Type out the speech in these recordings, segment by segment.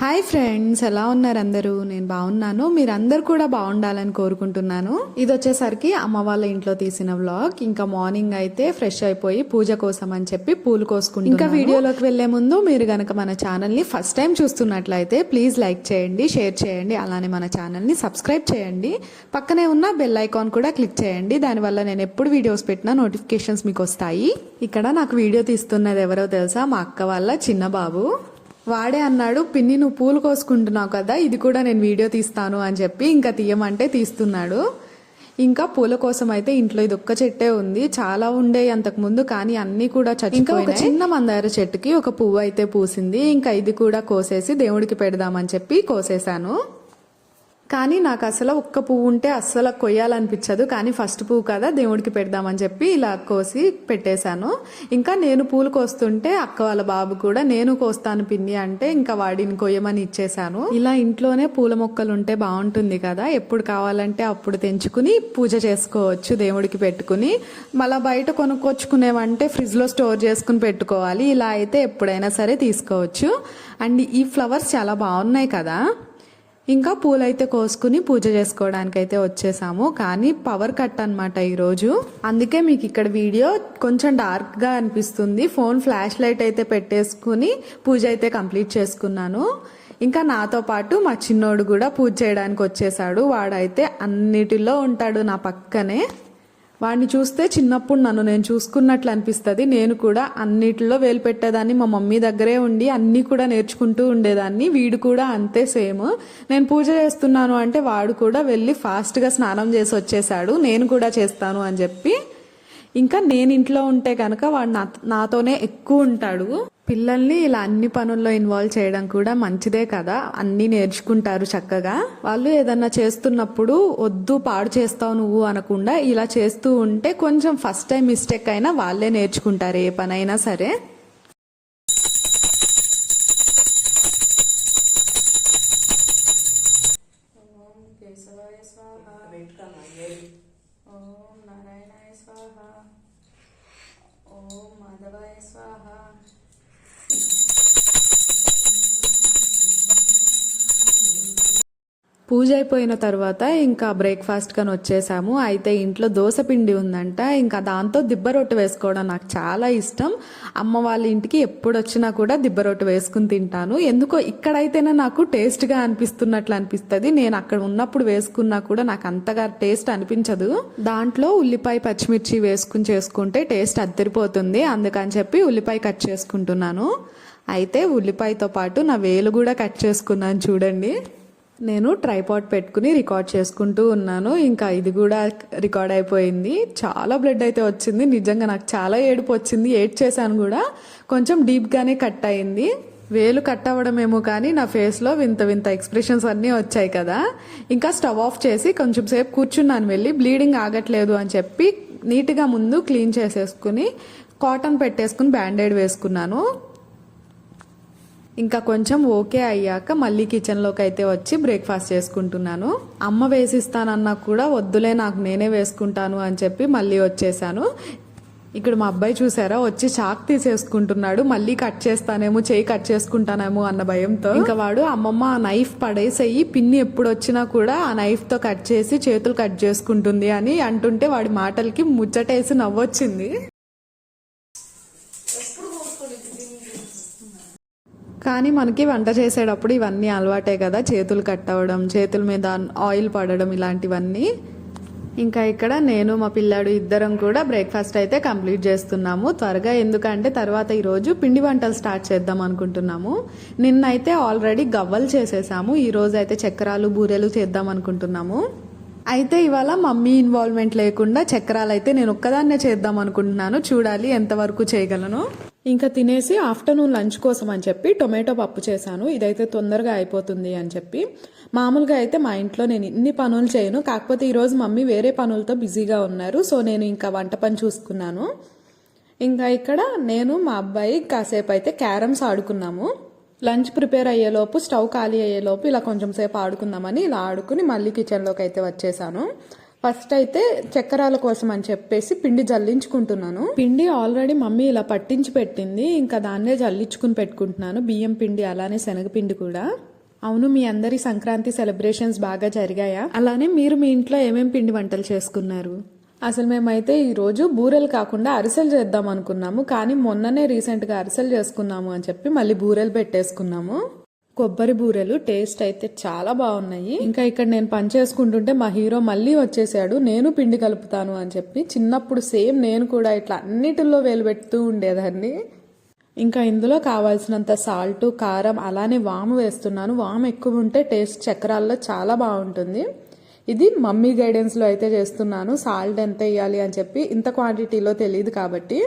Hi friends ఎలా ఉన్నారు అందరూ? నేను బాగున్నాను. మీరందరూ కూడా బాగుండాలని కోరుకుంటున్నాను. ఇది వచ్చేసరికి అమ్మ వాళ్ళ ఇంట్లో తీసిన వ్లాగ్ ఇంకా మార్నింగ్ అయితే ఫ్రెష్ అయిపోయి పూజ కోసం అని చెప్పి పూలు కోసుకుంటాను ఇంకా వీడియోలోకి వెళ్ళే ముందు మీరు గనక మన ఛానల్ని ఫస్ట్ టైం చూస్తున్నట్లయితే ప్లీజ్ లైక్ చేయండి షేర్ చేయండి అలానే మన ఛానల్ని సబ్స్క్రైబ్ చేయండి. పక్కనే ఉన్న బెల్ ఐకాన్ కూడా క్లిక్ చేయండి. దానివల్ల నేను ఎప్పుడు వీడియోస్ పెట్టినా నోటిఫికేషన్స్ మీకు వస్తాయి. ఇక్కడ నాకు వీడియో తీస్తున్నది ఎవరో తెలుసా? మా అక్క వాళ్ళ చిన్న బాబు వాడే అన్నాడు పిన్ని నువ్వు పూలు కోసుకుంటున్నావు కదా ఇది కూడా నేను వీడియో తీస్తాను అని చెప్పి ఇంకా తీయమంటే తీస్తున్నాడు. ఇంకా పూల కోసం అయితే ఇంట్లో ఇది ఒక్క చెట్టే ఉంది. చాలా ఉండే అంతకు ముందు కానీ అన్ని కూడా ఇంకా ఒక చిన్న మందార చెట్టుకి ఒక పువ్వు అయితే పూసింది. ఇంకా ఇది కూడా కోసేసి దేవుడికి పెడదామని చెప్పి కోసేశాను. కానీ నాకు అసలు ఒక్క పువ్వు ఉంటే అస్సలు కొయ్యాలనిపించదు. కానీ ఫస్ట్ పువ్వు కదా దేవుడికి పెడదామని చెప్పి ఇలా కోసి పెట్టేశాను. ఇంకా నేను పూలు కోస్తుంటే అక్క వాళ్ళ బాబు కూడా నేను కోస్తాను పిన్ని అంటే ఇంకా వాడిని కొయ్యమని ఇచ్చేశాను. ఇలా ఇంట్లోనే పూల మొక్కలు ఉంటే బాగుంటుంది కదా. ఎప్పుడు కావాలంటే అప్పుడు తెంచుకుని పూజ చేసుకోవచ్చు దేవుడికి పెట్టుకుని. మళ్ళీ బయట కొనుక్కొచ్చుకునేవంటే ఫ్రిడ్జ్లో స్టోర్ చేసుకుని పెట్టుకోవాలి. ఇలా అయితే ఎప్పుడైనా సరే తీసుకోవచ్చు. అండ్ ఈ ఫ్లవర్స్ చాలా బాగున్నాయి కదా. ఇంకా పూలైతే కోసుకుని పూజ చేసుకోవడానికి అయితే వచ్చేసాము. కానీ పవర్ కట్ అనమాట ఈరోజు. అందుకే మీకు ఇక్కడ వీడియో కొంచెం డార్క్గా అనిపిస్తుంది. ఫోన్ ఫ్లాష్ లైట్ అయితే పెట్టేసుకుని పూజ అయితే కంప్లీట్ చేసుకున్నాను. ఇంకా నాతో పాటు మా చిన్నోడు కూడా పూజ చేయడానికి వచ్చేసాడు. వాడైతే అన్నిటిలో ఉంటాడు నా పక్కనే. వాడిని చూస్తే చిన్నప్పుడు నన్ను నేను చూసుకున్నట్లు అనిపిస్తుంది. నేను కూడా అన్నిటిలో వేలు పెట్టేదాన్ని మా మమ్మీ దగ్గరే ఉండి అన్నీ కూడా నేర్చుకుంటూ ఉండేదాన్ని. వీడు కూడా అంతే సేమ్. నేను పూజ చేస్తున్నాను అంటే వాడు కూడా వెళ్ళి ఫాస్ట్గా స్నానం చేసి వచ్చేసాడు. నేను కూడా చేస్తాను అని చెప్పి ఇంకా నేను ఇంట్లో ఉంటే కనుక వాడు నా నాతోనే ఎక్కువ ఉంటాడు. పిల్లల్ని ఇలా అన్ని పనుల్లో ఇన్వాల్వ్ చేయడం కూడా మంచిదే కదా. అన్ని నేర్చుకుంటారు చక్కగా. వాళ్ళు ఏదన్నా చేస్తున్నప్పుడు వద్దు పాడు చేస్తావు నువ్వు అనకుండా ఇలా చేస్తూ ఉంటే కొంచెం ఫస్ట్ టైం మిస్టేక్ అయినా వాళ్ళే నేర్చుకుంటారు ఏ పనైనా సరే. ఓం కేశవాయ స్వాహ. ओम नारायणाय स्वाहा। ओम माधवाय स्वाहा। పూజ అయిపోయిన తర్వాత ఇంకా బ్రేక్ఫాస్ట్ కని వచ్చేసాము. అయితే ఇంట్లో దోశ పిండి ఉందంట. ఇంకా దాంతో దిబ్బ రొట్టె వేసుకోవడం నాకు చాలా ఇష్టం. అమ్మ వాళ్ళ ఇంటికి ఎప్పుడు వచ్చినా కూడా దిబ్బ రొట్టె వేసుకుని తింటాను. ఎందుకో ఇక్కడైతేనే నాకు టేస్ట్గా అనిపిస్తున్నట్లు అనిపిస్తుంది. నేను అక్కడ ఉన్నప్పుడు వేసుకున్నా కూడా నాకు అంతగా టేస్ట్ అనిపించదు. దాంట్లో ఉల్లిపాయ పచ్చిమిర్చి వేసుకుని చేసుకుంటే టేస్ట్ అద్దరిపోతుంది. అందుకని చెప్పి ఉల్లిపాయ కట్ చేసుకుంటున్నాను. అయితే ఉల్లిపాయతో పాటు నా వేలు కూడా కట్ చేసుకున్నాను చూడండి. నేను ట్రైపాట్ పెట్టుకుని రికార్డ్ చేసుకుంటూ ఉన్నాను. ఇంకా ఇది కూడా రికార్డ్ అయిపోయింది. చాలా బ్లడ్ అయితే వచ్చింది. నిజంగా నాకు చాలా ఏడుపు వచ్చింది. ఏడ్ చేశాను కూడా. కొంచెం డీప్గానే కట్ అయింది. వేలు కట్ అవ్వడమేమో కానీ నా ఫేస్లో వింత వింత ఎక్స్ప్రెషన్స్ అన్నీ వచ్చాయి కదా. ఇంకా స్టవ్ ఆఫ్ చేసి కొంచెం సేపు కూర్చున్నాను వెళ్ళి. బ్లీడింగ్ ఆగట్లేదు అని చెప్పి నీట్గా ముందు క్లీన్ చేసేసుకుని కాటన్ పెట్టేసుకుని బ్యాండేడ్ వేసుకున్నాను. ఇంకా కొంచెం ఓకే అయ్యాక మళ్ళీ కిచెన్లోకి అయితే వచ్చి బ్రేక్ఫాస్ట్ చేసుకుంటున్నాను. అమ్మ వేసిస్తానన్నా కూడా వద్దులే నాకు నేనే వేసుకుంటాను అని చెప్పి మళ్ళీ వచ్చేసాను. ఇక్కడ మా అబ్బాయి చూసారా? వచ్చి చాక్ తీసేసుకుంటున్నాడు. మళ్ళీ కట్ చేస్తానేమో చేయి కట్ చేసుకుంటానేమో అన్న భయంతో. ఇంకా వాడు అమ్మమ్మ ఆ నైఫ్ పడేసేయి పిన్ని ఎప్పుడు వచ్చినా కూడా ఆ నైఫ్తో కట్ చేసి చేతులు కట్ చేసుకుంటుంది అని అంటుంటే వాడి మాటలకి ముచ్చటేసి నవ్వొచ్చింది. కానీ మనకి వంట చేసేటప్పుడు ఇవన్నీ అలవాటే కదా. చేతులు కట్ అవ్వడం చేతుల మీద ఆయిల్ పడడం ఇలాంటివన్నీ. ఇంకా ఇక్కడ నేను మా పిల్లాడు ఇద్దరం కూడా బ్రేక్ఫాస్ట్ అయితే కంప్లీట్ చేస్తున్నాము. త్వరగా ఎందుకంటే తర్వాత ఈరోజు పిండి వంటలు స్టార్ట్ చేద్దాం అనుకుంటున్నాము. నిన్నైతే ఆల్రెడీ గవ్వలు చేసేసాము. ఈరోజు అయితే చక్రాలు బూరెలు చేద్దాం అనుకుంటున్నాము. అయితే ఇవాళ మమ్మీ ఇన్వాల్వ్మెంట్ లేకుండా చక్రాలు అయితే నేను ఒక్కదాన్నే చేద్దాం అనుకుంటున్నాను. చూడాలి ఎంతవరకు చేయగలను. ఇంకా తినేసి ఆఫ్టర్నూన్ లంచ్ కోసం అని చెప్పి టొమాటో పప్పు చేశాను. ఇదైతే తొందరగా అయిపోతుంది అని చెప్పి. మామూలుగా అయితే మా ఇంట్లో నేను ఇన్ని పనులు చేయను. కాకపోతే ఈరోజు మమ్మీ వేరే పనులతో బిజీగా ఉన్నారు. సో నేను ఇంకా వంట పని చూసుకున్నాను. ఇంకా ఇక్కడ నేను మా అబ్బాయి కాసేపు అయితే క్యారమ్స్ ఆడుకున్నాము. లంచ్ ప్రిపేర్ అయ్యేలోపు స్టవ్ ఖాళీ అయ్యేలోపు ఇలా కొంచెం సేపు ఆడుకుందామని ఇలా ఆడుకుని మళ్ళీ కిచెన్లోకి అయితే వచ్చేసాను. ఫస్ట్ అయితే చక్కెరాల కోసం అని చెప్పేసి పిండి జల్లించుకుంటున్నాను. పిండి ఆల్రెడీ మమ్మీ ఇలా పట్టించి పెట్టింది. ఇంకా దాన్నే జల్లించుకుని పెట్టుకుంటున్నాను. బియ్యం పిండి అలానే శనగపిండి కూడా. అవును మీ అందరి సంక్రాంతి సెలబ్రేషన్స్ బాగా జరిగాయా? అలానే మీరు మీ ఇంట్లో ఏమేమి పిండి వంటలు చేసుకున్నారు? అసలు మేమైతే ఈరోజు బూరెలు కాకుండా అరిసెలు చేద్దాం అనుకున్నాము. కానీ మొన్ననే రీసెంట్గా అరిసెలు చేసుకున్నాము అని చెప్పి మళ్ళీ బూరెలు పెట్టేసుకున్నాము. కొబ్బరి బూరెలు టేస్ట్ అయితే చాలా బాగున్నాయి. ఇంకా ఇక్కడ నేను పని చేసుకుంటుంటే మా హీరో మళ్ళీ వచ్చేసాడు. నేను పిండి కలుపుతాను అని చెప్పి చిన్నప్పుడు సేమ్ నేను కూడా ఇట్లా అన్నిటిలో వేలు పెడుతూ ఉండేదాన్ని. ఇంకా ఇందులో కావాల్సినంత సాల్ట్ కారం అలానే వాము వేస్తున్నాను. వాము ఎక్కువ ఉంటే టేస్ట్ చక్రాల్లో చాలా బాగుంటుంది. ఇది మమ్మీ గైడెన్స్లో అయితే చేస్తున్నాను. సాల్ట్ ఎంత వేయాలి అని చెప్పి ఇంత క్వాంటిటీలో తెలియదు కాబట్టి.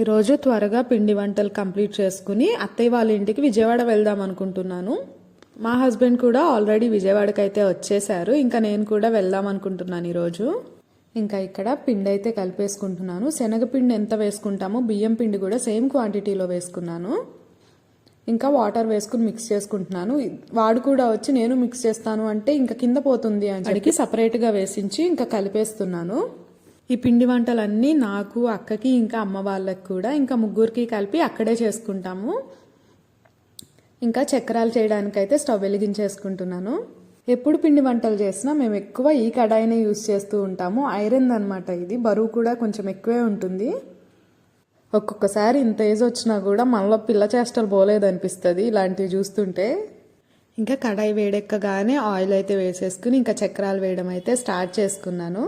ఈరోజు త్వరగా పిండి వంటలు కంప్లీట్ చేసుకుని అత్తయ్య వాళ్ళ ఇంటికి విజయవాడ వెళ్దాం అనుకుంటున్నాను. మా హస్బెండ్ కూడా ఆల్రెడీ విజయవాడకి అయితే వచ్చేసారు ఇంకా నేను కూడా వెళ్దాం అనుకుంటున్నాను ఈరోజు ఇంకా ఇక్కడ పిండి అయితే కలిపేసుకుంటున్నాను. శనగపిండి ఎంత వేసుకుంటామో బియ్యం పిండి కూడా సేమ్ క్వాంటిటీలో వేసుకున్నాను. ఇంకా వాటర్ వేసుకుని మిక్స్ చేసుకుంటున్నాను. వాడు కూడా వచ్చి నేను మిక్స్ చేస్తాను అంటే ఇంకా కింద పోతుంది అని చెప్పి సపరేట్గా వేసించి ఇంకా కలిపేస్తున్నాను. ఈ పిండి వంటలన్నీ నాకు అక్కకి ఇంకా అమ్మ వాళ్ళకి కూడా ఇంకా ముగ్గురికి కలిపి అక్కడే చేసుకుంటాము. ఇంకా చక్రాలు చేయడానికైతే స్టవ్ వెలిగించేసుకుంటున్నాను. ఎప్పుడు పిండి వంటలు చేసినా మేము ఎక్కువ ఈ కడాయినే యూస్ చేస్తూ ఉంటాము. ఐరన్ అనమాట ఇది. బరువు కూడా కొంచెం ఎక్కువే ఉంటుంది. ఒక్కొక్కసారి ఇంత ఏజ్ వచ్చినా కూడా మనలో పిల్ల చేష్టలు పోలేదనిపిస్తుంది ఇలాంటివి చూస్తుంటే. ఇంకా కడాయి వేడెక్కగానే ఆయిల్ అయితే వేసేసుకుని ఇంకా చక్రాలు వేయడం అయితే స్టార్ట్ చేసుకున్నాను.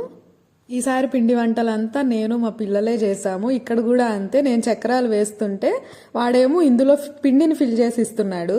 ఈసారి పిండి వంటలంతా నేను మా పిల్లలే చేశాము. ఇక్కడ కూడా అంతే నేను చక్రాలు వేస్తుంటే వాడేమో ఇందులో పిండిని ఫిల్ చేసి ఇస్తున్నాడు.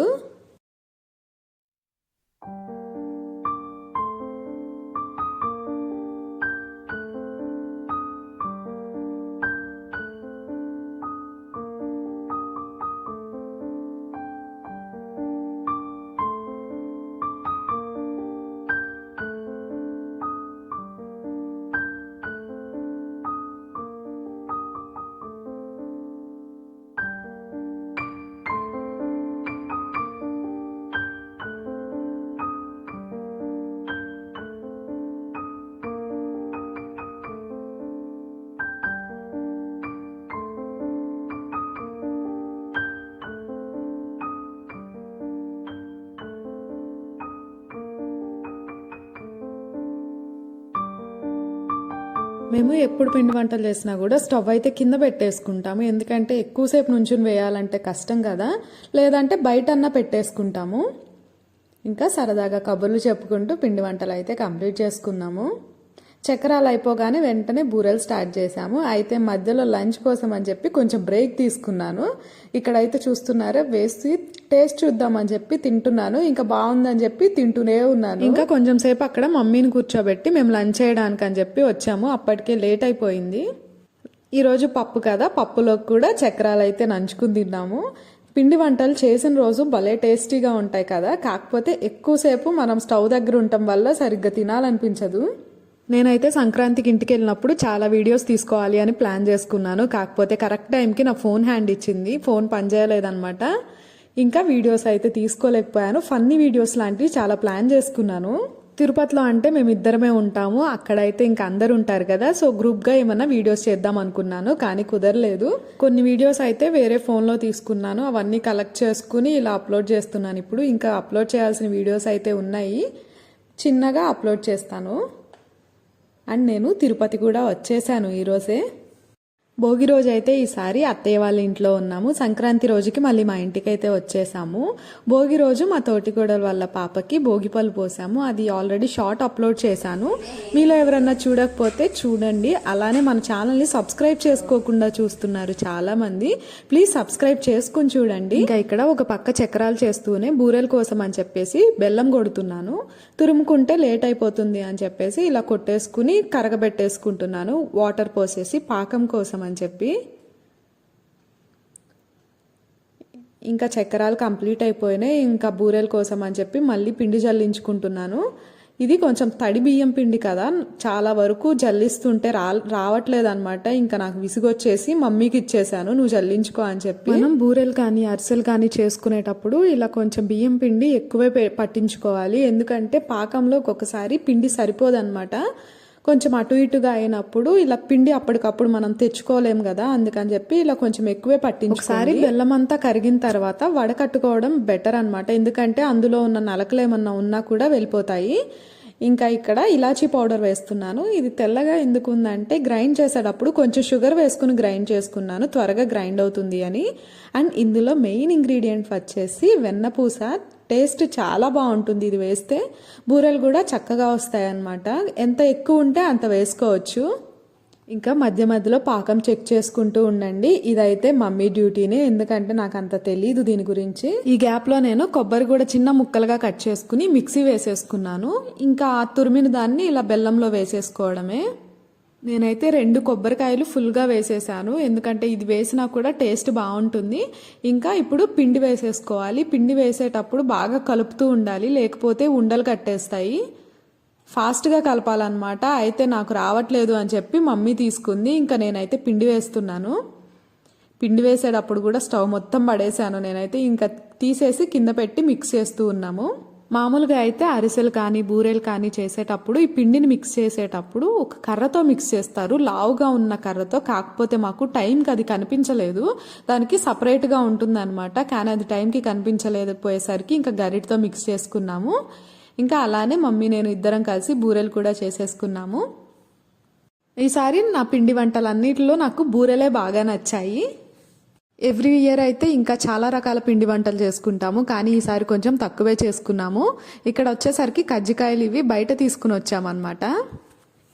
మేము ఎప్పుడు పిండి వంటలు చేసినా కూడా స్టవ్ అయితే కింద పెట్టేసుకుంటాము. ఎందుకంటే ఎక్కువసేపు నుంచుని వేయాలంటే కష్టం కదా. లేదంటే బయట అన్న పెట్టేసుకుంటాము. ఇంకా సరదాగా కబుర్లు చెప్పుకుంటూ పిండి వంటలు అయితే కంప్లీట్ చేసుకున్నాము చక్రాలు అయిపోగానే వెంటనే బూరెలు స్టార్ట్ చేశాము. అయితే మధ్యలో లంచ్ కోసం అని చెప్పి కొంచెం బ్రేక్ తీసుకున్నాను. ఇక్కడైతే చూస్తున్నారా వేసి టేస్ట్ చూద్దామని చెప్పి తింటున్నాను. ఇంకా బాగుందని చెప్పి తింటూనే ఉన్నాను. ఇంకా కొంచెం సేపు అక్కడ మమ్మీని కూర్చోబెట్టి మేము లంచ్ చేయడానికి అని చెప్పి వచ్చాము. అప్పటికే లేట్ అయిపోయింది. ఈరోజు పప్పు కదా పప్పులోకి కూడా చక్రాలు అయితే నంచుకుని తిన్నాము. పిండి వంటలు చేసిన రోజు భలే టేస్టీగా ఉంటాయి కదా. కాకపోతే ఎక్కువసేపు మనం స్టవ్ దగ్గర ఉండటం వల్ల సరిగ్గా తినాలనిపించదు. నేనైతే సంక్రాంతికి ఇంటికి వెళ్ళినప్పుడు చాలా వీడియోస్ తీసుకోవాలి అని ప్లాన్ చేసుకున్నాను. కాకపోతే కరెక్ట్ టైంకి నా ఫోన్ హ్యాండ్ ఇచ్చింది. ఫోన్ పనిచేయలేదన్నమాట ఇంకా వీడియోస్ అయితే తీసుకోలేకపోయాను. ఫన్నీ వీడియోస్ లాంటివి చాలా ప్లాన్ చేసుకున్నాను. తిరుపతిలో అంటే మేము ఇద్దరమే ఉంటాము. అక్కడైతే ఇంకా అందరు ఉంటారు కదా. సో గ్రూప్గా ఏమైనా వీడియోస్ చేద్దాం అనుకున్నాను. కానీ కుదరలేదు. కొన్ని వీడియోస్ అయితే వేరే ఫోన్లో తీసుకున్నాను. అవన్నీ కలెక్ట్ చేసుకుని ఇలా అప్లోడ్ చేస్తున్నాను. ఇప్పుడు ఇంకా అప్లోడ్ చేయాల్సిన వీడియోస్ అయితే ఉన్నాయి. చిన్నగా అప్లోడ్ చేస్తాను. అండ్ నేను తిరుపతి కూడా వచ్చేసాను ఈరోజే భోగి రోజు అయితే ఈసారి అత్తయ్య వాళ్ళ ఇంట్లో ఉన్నాము. సంక్రాంతి రోజుకి మళ్ళీ మా ఇంటికి అయితే వచ్చేసాము. భోగి రోజు మా తోటికోడల వాళ్ళ పాపకి భోగి పళ్ళు పోసాము. అది ఆల్రెడీ షార్ట్ అప్లోడ్ చేశాను. మీలో ఎవరన్నా చూడకపోతే చూడండి. అలానే మన ఛానల్ని సబ్స్క్రైబ్ చేసుకోకుండా చూస్తున్నారు చాలామంది. ప్లీజ్ సబ్స్క్రైబ్ చేసుకుని చూడండి. ఇంకా ఇక్కడ ఒక పక్క చక్రాలు చేస్తూనే బూరెల కోసం అని చెప్పేసి బెల్లం కొడుతున్నాను. తురుముకుంటే లేట్ అయిపోతుంది అని చెప్పేసి ఇలా కొట్టేసుకుని కరగబెట్టేసుకుంటున్నాను. వాటర్ పోసేసి పాకం కోసం అని చెప్పి ఇంకా చక్రాలు కంప్లీట్ అయిపోయినాయి ఇంకా బూరెల కోసం అని చెప్పి మళ్ళీ పిండి జల్లించుకుంటున్నాను. ఇది కొంచెం తడి బియ్యం పిండి కదా చాలా వరకు జల్లిస్తుంటే రా రావట్లేదు అనమాట ఇంకా నాకు విసుగొచ్చేసి మమ్మీకి ఇచ్చేసాను నువ్వు జల్లించుకో అని చెప్పి. మనం బూరెలు కానీ అరిసెలు కానీ చేసుకునేటప్పుడు ఇలా కొంచెం బియ్యం పిండి ఎక్కువే పె- పట్టించుకోవాలి. ఎందుకంటే పాకంలో ఒక్కొక్కసారి పిండి సరిపోదన్నమాట. కొంచెం అటు ఇటుగా అయినప్పుడు ఇలా పిండి అప్పటికప్పుడు మనం తెచ్చుకోలేం కదా అందుకని చెప్పి ఇలా కొంచెం ఎక్కువే పట్టించు ఒకసారి బెల్లం అంతా కరిగిన తర్వాత వడకట్టుకోవడం బెటర్ అన్నమాట. ఎందుకంటే అందులో ఉన్న నలకలు ఏమన్నా ఉన్నా కూడా వెళ్ళిపోతాయి. ఇంకా ఇక్కడ ఇలాచీ పౌడర్ వేస్తున్నాను. ఇది తెల్లగా ఎందుకు ఉందంటే గ్రైండ్ చేసేటప్పుడు కొంచెం షుగర్ వేసుకుని గ్రైండ్ చేసుకున్నాను. త్వరగా గ్రైండ్ అవుతుంది అని. అండ్ ఇందులో మెయిన్ ఇంగ్రీడియంట్ వచ్చేసి వెన్నపూస టేస్ట్ చాలా బాగుంటుంది ఇది వేస్తే. బూరెలు కూడా చక్కగా వస్తాయి అన్నమాట ఎంత ఎక్కువ ఉంటే అంత వేసుకోవచ్చు. ఇంకా మధ్య మధ్యలో పాకం చెక్ చేసుకుంటూ ఉండండి. ఇదైతే మమ్మీ డ్యూటీనే ఎందుకంటే నాకు అంత తెలియదు దీని గురించి. ఈ గ్యాప్లో నేను కొబ్బరి కూడా చిన్న ముక్కలుగా కట్ చేసుకుని మిక్సీ వేసేసుకున్నాను. ఇంకా తురిమిన దాన్ని ఇలా బెల్లంలో వేసేసుకోవడమే. నేనైతే రెండు కొబ్బరికాయలు ఫుల్గా వేసేసాను. ఎందుకంటే ఇది వేసినా కూడా టేస్ట్ బాగుంటుంది. ఇంకా ఇప్పుడు పిండి వేసేసుకోవాలి. పిండి వేసేటప్పుడు బాగా కలుపుతూ ఉండాలి. లేకపోతే ఉండలు కట్టేస్తాయి. ఫాస్ట్గా కలపాలన్నమాట. అయితే నాకు రావట్లేదు అని చెప్పి మమ్మీ తీసుకుంది. ఇంకా నేనైతే పిండి వేస్తున్నాను. పిండి వేసేటప్పుడు కూడా స్టవ్ మొత్తం పడేసాను. నేనైతే ఇంకా తీసేసి కింద పెట్టి మిక్స్ చేస్తూ ఉన్నాము. మామూలుగా అయితే అరిసెలు కానీ బూరెలు కానీ చేసేటప్పుడు ఈ పిండిని మిక్స్ చేసేటప్పుడు ఒక కర్రతో మిక్స్ చేస్తారు. లావుగా ఉన్న కర్రతో కాకపోతే మాకు టైంకి అది కనిపించలేదు. దానికి సపరేట్గా ఉంటుందన్నమాట. కానీ అది టైంకి కనిపించలేదు పోయేసరికి ఇంకా గరిటతో మిక్స్ చేసుకున్నాము. ఇంకా అలానే మమ్మీ నేను ఇద్దరం కలిసి బూరెలు కూడా చేసేసుకున్నాము. ఈసారి నా పిండి వంటలన్నిటిలో నాకు బూరెలే బాగా నచ్చాయి. ఎవ్రీ ఇయర్ అయితే ఇంకా చాలా రకాల పిండి వంటలు చేసుకుంటాము కానీ ఈసారి కొంచెం తక్కువే చేసుకున్నాము. ఇక్కడ వచ్చేసరికి కజ్జికాయలు ఇవి బయట తీసుకుని వచ్చామన్నమాట.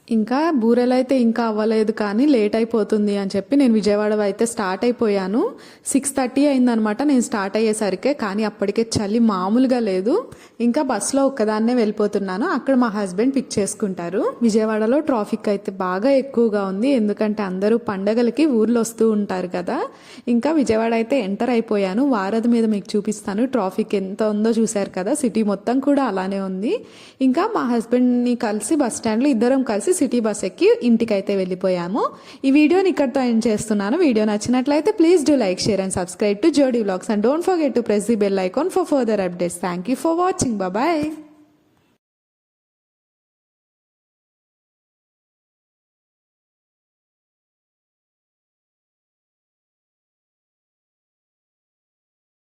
ఇంకా బూరెలు అయితే ఇంకా అవ్వలేదు కానీ లేట్ అయిపోతుంది అని చెప్పి నేను విజయవాడ అయితే స్టార్ట్ అయిపోయాను. సిక్స్ థర్టీ అయిందనమాట నేను స్టార్ట్ అయ్యేసరికే కానీ అప్పటికే చలి మామూలుగా లేదు. ఇంకా బస్సులో ఒక్కదాన్నే వెళ్ళిపోతున్నాను. అక్కడ మా హస్బెండ్ పిక్ చేసుకుంటారు. విజయవాడలో ట్రాఫిక్ అయితే బాగా ఎక్కువగా ఉంది. ఎందుకంటే అందరూ పండగలకి ఊర్లో వస్తూ ఉంటారు కదా. ఇంకా విజయవాడ అయితే ఎంటర్ అయిపోయాను. వారధి మీద మీకు చూపిస్తాను. ట్రాఫిక్ ఎంత ఉందో చూశారు కదా. సిటీ మొత్తం కూడా అలానే ఉంది. ఇంకా మా హస్బెండ్ని కలిసి బస్ స్టాండ్లో ఇద్దరం కలిసి సిటీ బస్ ఎక్కి ఇంటికైతే వెళ్ళిపోయాము. ఈ వీడియోని ఇక్కడితో ఎండ్ చేస్తున్నాను. వీడియో నచ్చినట్లయితే please do like share and subscribe to Jodi blogs and don't forget to press the bell icon for further updates thank you for watching bye